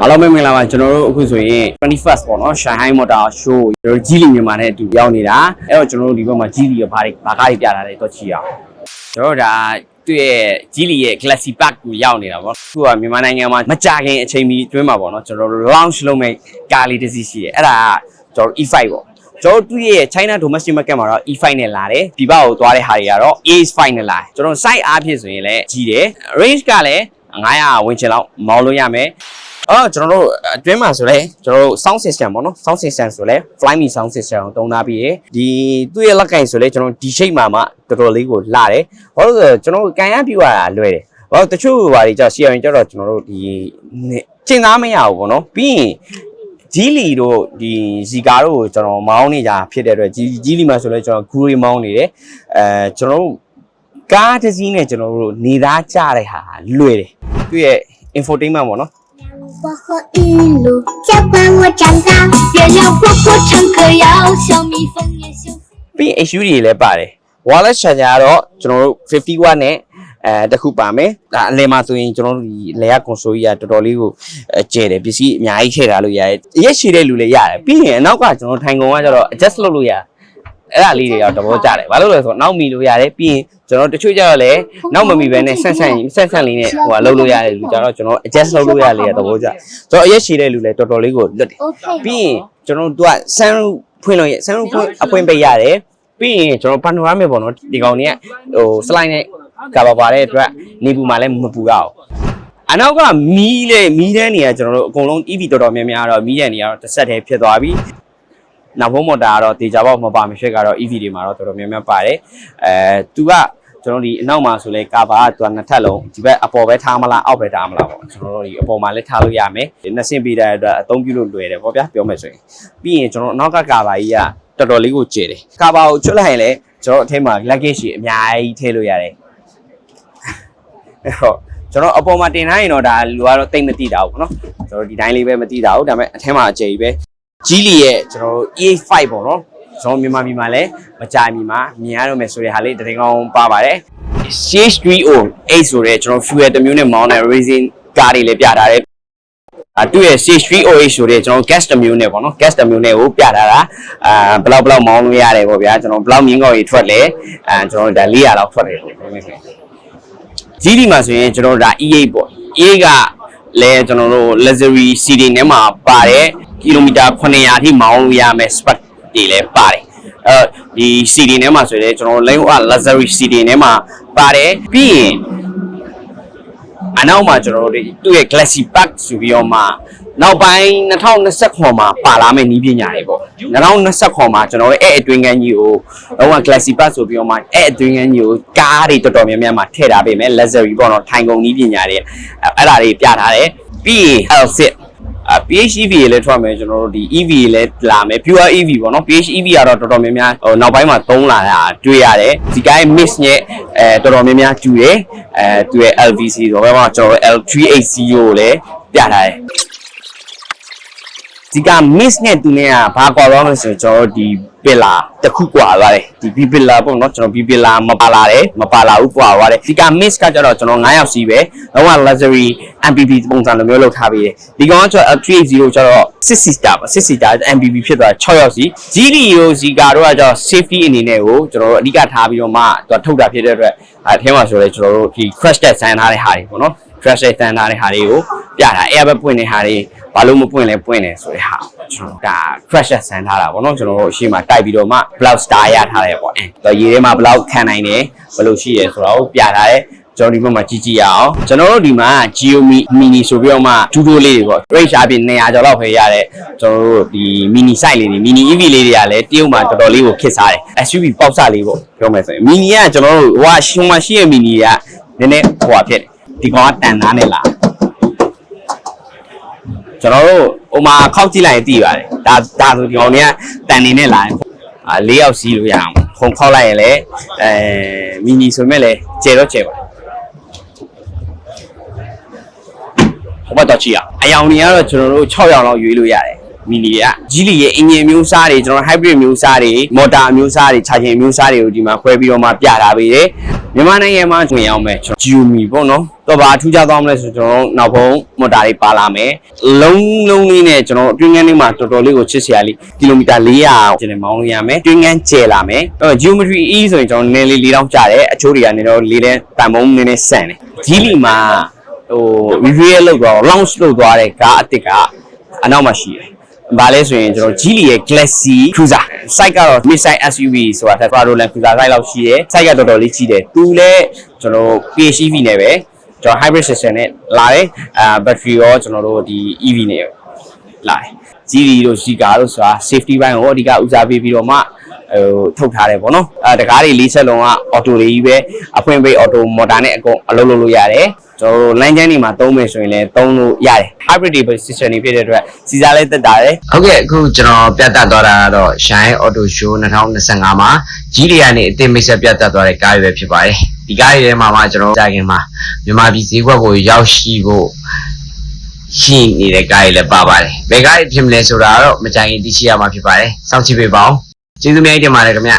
အားလုံးပဲမင်္ဂလာပါကျွန်တော်တို့အခုဆိုရင် 21st ပေါ့နော် Shanghai Motor Show ကျွန်တော်တို့ကြီးလီမြန်မာနဲ့အတူရောက်နေတာအဲ့တော့ကျွန်တော်တို့ဒီဘက်မှာကြီးလီရဘာတွေဘာကားတွေပြလာတယ်တော့ကြည့်အောင်ကျွန်တော်တို့ဒါသူ့ရဲ့ကြီးလီရဲ့ Galaxy Park ကိုရောက်နေတာပေါ့သူကမြန်မာနိုင်ငံမှာမကြခင်အချိန်မီအတွင်းမှာပေါ့နော်ကျွန်တော်တို့ launch လုပ်မဲ့ကားလေးတစ်စီးရှိတယ်အဲ့ဒါကကျွန်တော်တို့ E5 ပေါ့ကျွန်တော်တို့သူ့ရဲ့ China domestic market မှာတော့ E5 နဲ့လာတယ်ဒီဘက်ကိုသွားတဲ့ဟာတွေကတော့ A5 နဲ့လာတယ်ကျွန်တော် site အားဖြင့်ဆိုရင်လည်းကြီးတယ် range ကလည်း900ဝန်းကျင်လောက်မောင်းလို့ရမယ် အော်ကျွန်တော်တို့အတွင်းမှာဆိုလဲကျွန်တော်တို့ sound system ပေါ့နော် sound system ဆိုလဲ fly me sound system ကိုတုံးထားပြီးရယ်ဒီသူ့ရဲ့လက်ကင်ဆိုလဲကျွန်တော်ဒီ shape မှာမှတော်တော်လေးကိုလှတယ်ဘာလို့လဲဆိုတော့ကျွန်တော်တို့ကန်ရပြူရတာလွယ်တယ်ဘာလို့တချို့ဘာတွေကြောက် share ရင်ကြောက်တော့ကျွန်တော်တို့ဒီကျင်သားမရဘူးပေါ့နော်ပြီးရင်ဂျီလီတို့ဒီဇီကာတို့ကိုကျွန်တော်မောင်းနေကြဖြစ်တဲ့အတွက်ဂျီဂျီလီမှာဆိုလဲကျွန်တော်ဂူရီမောင်းနေတယ်အဲကျွန်တော်တို့ကားတစ်စီးနဲ့ကျွန်တော်တို့နေသားကြတဲ့ဟာလွယ်တယ်သူ့ရဲ့ infotainment ပေါ့နော် 我和玉露教管我长大，月亮婆婆唱歌谣，小蜜蜂也幸福。 ပြီးရင် HU တွေလည်းပါတယ် wireless charger ကတော့ကျွန်တော်တို့50 watt နဲ့အဲတစ်ခုပါမယ်ဒါအလယ်မှာဆိုရင်ကျွန်တော်တို့ဒီလေယာ console ကြီးကတော်တော်လေးကိုအဲကျဲတယ်ပစ္စည်းအများကြီးထည့်ထားလို့ရတယ်ရက်ရှည်တဲ့လူလည်းရတယ်ပြီးရင်အနောက်ကကျွန်တော်ထိုင်ကုန်ကကျတော့ adjust လုပ်လို့ရတယ် အဲ့ဒါလေးတွေတော့တဘောကြတယ်ဘာလို့လဲဆိုတော့နောက်မီလို့ရတယ်ပြီးရင်ကျွန်တော်တချို့ကျတော့လည်းနောက်မမီပဲနဲ့ဆန့်ဆန့်ဆန့်ဆန့်လေးနဲ့ဟိုကလုပ်လို့ရတယ်လူကျတော့ကျွန်တော် adjust လုပ်လို့ရလေတဘောကြဆိုတော့အရက်ရှည်တဲ့လူလည်းတော်တော်လေးကိုလွတ်တယ် OK，ပြီးရင်ကျွန်တော်တို့ကဆန်းရူဖွင့်လို့ရဆန်းရူဖွင့်အဖွင့်ပေးရတယ်ပြီးရင်ကျွန်တော်ပန်နိုရာမေပေါ့နော်ဒီကောင်တွေကဟိုစလိုက်နဲ့ကာဘာပါတဲ့အတွက်နေပူမှလည်းမပူရအောင်အနောက်ကမီးလေမီးတန်းနေရကျွန်တော်တို့အကုန်လုံး EV တော်တော်များများတော့မီးတန်းနေရတော့တစ်ဆက်တည်းဖြစ်သွားပြီ နောက်ဘုံမော်တာကတော့တေချာပေါက်မပါမဖြစ်ကတော့ EV တွေမှာတော့တော်တော်များများပါတယ်အဲသူကကျွန်တော်ဒီအနောက်မှာဆိုလဲကာဘာကသူကနှစ်ထပ်လုံးဒီဘက်အပေါ်ပဲထားမလားအောက်ပဲထားမလားပေါ့ကျွန်တော်တို့ဒီအပေါ်မှာလည်းထားလို့ရမယ်နှစ်ဆင့်ပေးတဲ့အတွက်အသုံးပြုလို့လွယ်တယ်ပေါ့ဗျာပြောမယ်ဆိုရင်ပြီးရင်ကျွန်တော်အနောက်ကကာဘာကြီးကတော်တော်လေးကိုကျယ်တယ်ကာဘာကိုချွတ်လိုက်ရင်လည်းကျွန်တော်အထက်မှာ luggage ကြီးအများကြီးထည့်လို့ရတယ်အဲ့တော့ကျွန်တော်အပေါ်မှာတင်ထားရင်တော့ဒါလူကတော့တိတ်မသိတာဘူးပေါ့နော်ကျွန်တော်ဒီတိုင်းလေးပဲမသိတာဘူးဒါပေမဲ့အထက်မှာအကျယ်ကြီးပဲ ကြီးလီရဲ့ကျွန်တော်တို့ E5 ပေါ့နော်ကျွန်တော်မြန်မာပြည်မှာလည်းမကြာမီမှာမြင်ရတော့မယ်ဆိုတဲ့ဟာလေးတရင်ကောင်းပါပါတယ် CH3O 8ဆိုတဲ့ကျွန်တော် fuel တစ်မျိုးနဲ့မောင်းတဲ့ racing ကားတွေလည်းပြထားတယ်အတူရဲ့ CH3OH ဆိုတဲ့ကျွန်တော် gas တစ်မျိုးနဲ့ပေါ့နော် gas တစ်မျိုးနဲ့ကိုပြထားတာအာဘယ်လောက်ဘယ်လောက်မောင်းလို့ရတယ်ပေါ့ဗျာကျွန်တော်ဘယ်လောက်မြင်းကောက်ကြီးထွက်လဲအဲကျွန်တော်ဒါ400လောက်ထွက်တယ်လို့ပြောမယ်ဆိုရင်ကြီးဒီမှာဆိုရင်ကျွန်တော်ဒါ E8 ပေါ့ E8 ကလည်းကျွန်တော်တို့ luxury CD နဲ့မှာပါတယ် ကီလိုမီတာ900အထိမောင်းလို့ရမယ် spec တွေလည်းပါတယ်အဲဒီ CD နဲ့မှာဆိုရင်ကျွန်တော် lane of luxury CD နဲ့မှာပါတယ်ပြီးရင်အနောက်မှာကျွန်တော်တို့သူ့ရဲ့ Galaxy Park ဆိုပြီးတော့မှနောက်ပိုင်း2020မှာပါလာမယ့်နည်းပညာတွေပေါ့2020မှာကျွန်တော်တို့အဲ့အတွင်းကန်းကြီးကိုတော့ Galaxy Park ဆိုပြီးတော့မှအဲ့အတွင်းကန်းကြီးကိုကားတွေတော်တော်များများမှာထည့်ထားပေးမယ် luxury ပေါ့နော်ထိုင်ကုန်နည်းပညာတွေအဲ့ဒါတွေပြထားတယ်ပြီးရင် L6 အ PHEV ရေလည်းထွက်မယ်ကျွန်တော်တို့ဒီ EV ရေလည်းလာမယ် pure EV ပေါ့နော် PHEV ကတော့တော်တော်များများဟိုနောက်ပိုင်းမှာသုံးလာတာတွေ့ရတယ်ဒီကိုင်း mix နဲ့အဲတော်တော်များများကျူတယ်အဲသူရဲ့ LVC ဆိုတော့ဘယ်မှာကျွန်တော်တို့ L380 ကိုလည်းပြထားတယ် ဒီက mix နဲ့သူနဲ့ကဘာကွာတော့မလဲဆိုတော့ကျွန်တော်တို့ဒီ pillar တစ်ခုကွာသွားတယ်ဒီ B pillar ပေါ့နော်ကျွန်တော် B pillar မပါလာတယ်မပါလာဘူးကွာသွားတယ်ဒီက mix ကကျတော့ကျွန်တော်9ယောက်စီးပဲတော့ luxury MPV ပုံစံလိုမျိုးလုပ်ထားပေးတယ်ဒီကောင်ကကျတော့ L380 ကျတော့6 seater ပါ6 seater MPV ဖြစ်သွား6ယောက်စီ GDO စီကာတော့ကကျတော့ safety အနေနဲ့ကိုကျွန်တော်တို့အဓိကထားပြီးတော့မှသူထုတ်တာဖြစ်တဲ့အတွက်အဲထဲမှာဆိုလဲကျွန်တော်တို့ဒီ crash test ဆန်းထားတဲ့ဟာတွေပေါ့နော် crash test ဆန်းထားတဲ့ဟာတွေကိုပြတာ airbag ပွင့်တဲ့ဟာတွေ ဘာလို့မပွင့်လဲပွင့်တယ်ဆိုတဲ့ဟာကျွန်တော်ဒါ crash test ဆန်းထားတာပေါ့နော်ကျွန်တော်တို့အရှိမတိုက်ပြီးတော့မှ block star ရထားတယ်ပေါ့အဲတော့ရေထဲမှာ block ခံနိုင်တယ်ဘယ်လိုရှိရဲဆိုတော့ပြထားတယ်ကျွန်တော်ဒီဘက်မှာကြည့်ကြည့်ရအောင်ကျွန်တော်တို့ဒီမှာ Geomi Mini ဆိုပြီးတော့မှဒူဒိုလေးတွေပေါ့ range အပြင်200ကျော်လောက်ပဲရတယ်ကျွန်တော်တို့ဒီ mini size လေးတွေ mini EV လေးတွေကလည်းတရုတ်မှာတော်တော်လေးကိုခစ်စားတယ် SUV ပေါက်စလေးပေါ့ပြောမယ်ဆိုရင် mini ကကျွန်တော်တို့ဟိုကရှင်မရှိရဲ့ mini ကနည်းနည်းဟိုဟာဖြစ်တယ်ဒီကောင်ကတန်သားနဲ့လာ ကျွန်တော်တို့ဟိုမှာခောက်ကြည့်လိုက်ရင်သိပါတယ်ဒါဒါဆိုဒီကောင်တွေကတန်နေနဲ့လာတယ်အာ၄ယောက်စီးလို့ရအောင်ခုံခောက်လိုက်ရင်လည်းအဲ mini ဆိုမဲ့လည်းကျယ်တော့ကျယ်ပါတယ်ဟိုဘက်တော့ကြည့်ရအောင်အယောင်တွေကတော့ကျွန်တော်တို့6ရောင်လောက်ရွေးလို့ရတယ် မီနီကကြီးလီရဲ့အင်ဂျင်မျိုးစားတွေကျွန်တော် hybrid မျိုးစားတွေမော်တာမျိုးစားတွေခြာချင်မျိုးစားတွေကိုဒီမှာခွဲပြီးတော့မှပြထားပေးတယ်မြန်မာနိုင်ငံမှာမြင်အောင်မယ်ကျွန်တော်ဂျီယိုမီပေါ့နော်တော့ဘာအထူးခြားသွားမလဲဆိုကျွန်တော်တို့နောက်ဘုံမော်တာတွေပါလာမယ်လုံးလုံးလေးနဲ့ကျွန်တော်တို့အတွင်းငန်းလေးမှာတော်တော်လေးကိုချစ်စရာလေးကီလိုမီတာ400ကျင်နေမောင်းလို့ရမယ်အတွင်းငန်းကျယ်လာမယ်အဲ့တော့ geometry e ဆိုရင်ကျွန်တော်နည်းနည်းလေး၄တောင်းကျတယ်အချိုးတွေကနေတော့လေးတဲ့တန်ပုံးနည်းနည်းဆန်တယ်ဂျီလီမှာဟို review လုပ်တော့ launch လုပ်သွားတဲ့ကားအစ်စ်ကအနောက်မှာရှိတယ်။ ဘာလဲဆိုရင်ကျွန်တော် Geely ရဲ့ Glassy Cruiser site ကတော့ mid-size SUV ဆိုတာ Prado Land Cruiser site လောက်ရှိတယ်။ site ကတော်တော်လေးကြီးတယ်။သူလည်းကျွန်တော် PHEV နဲ့ပဲကျွန်တော် hybrid system နဲ့လာတယ်။အာ battery ရောကျွန်တော်တို့ဒီ EV နဲ့လာတယ်။ Geely တို့ Zeekr တို့ဆိုတာ safety ဘိုင်းကိုအဓိကဦးစားပေးပြီးတော့မှဟိုထုတ်ထားတယ်ပေါ့နော်အဲတကားတွေလေးချက်လုံးကအော်တိုတွေကြီးပဲအဖွင့်ပေးအော်တိုမော်တာနဲ့အကုန်အလုပ်လုပ်လို့ရတယ်ကျွန်တော်တို့လမ်းကျန်းတွေမှာသုံးမယ်ဆိုရင်လည်းသုံးလို့ရတယ် hybrid တွေပဲ system တွေဖြစ်တဲ့အတွက်စီစားလည်းတက်တာတယ်ဟုတ်ကဲ့အခုကျွန်တော်ပြတ်တက်သွားတာကတော့ Shine Auto Show 2025မှာ ကြီးတွေကနေအသစ်မိတ်ဆက်ပြတ်တက်သွားတဲ့ကားတွေပဲဖြစ်ပါတယ်ဒီကားတွေထဲမှာမှကျွန်တော်ကြာခင်မှာမြန်မာပြည်ဈေးကွက်ကိုရောက်ရှိဖို့ ရှိနေတဲ့ကားတွေလည်းပါပါတယ်ဘယ်ကားတွေဖြစ်မလဲဆိုတာကတော့မကြိုင်ရင်သိရှိရမှာဖြစ်ပါတယ်စောင့်ကြည့်ပေးပါဦးကျေးဇူးများတင်ပါတယ်ခင်ဗျ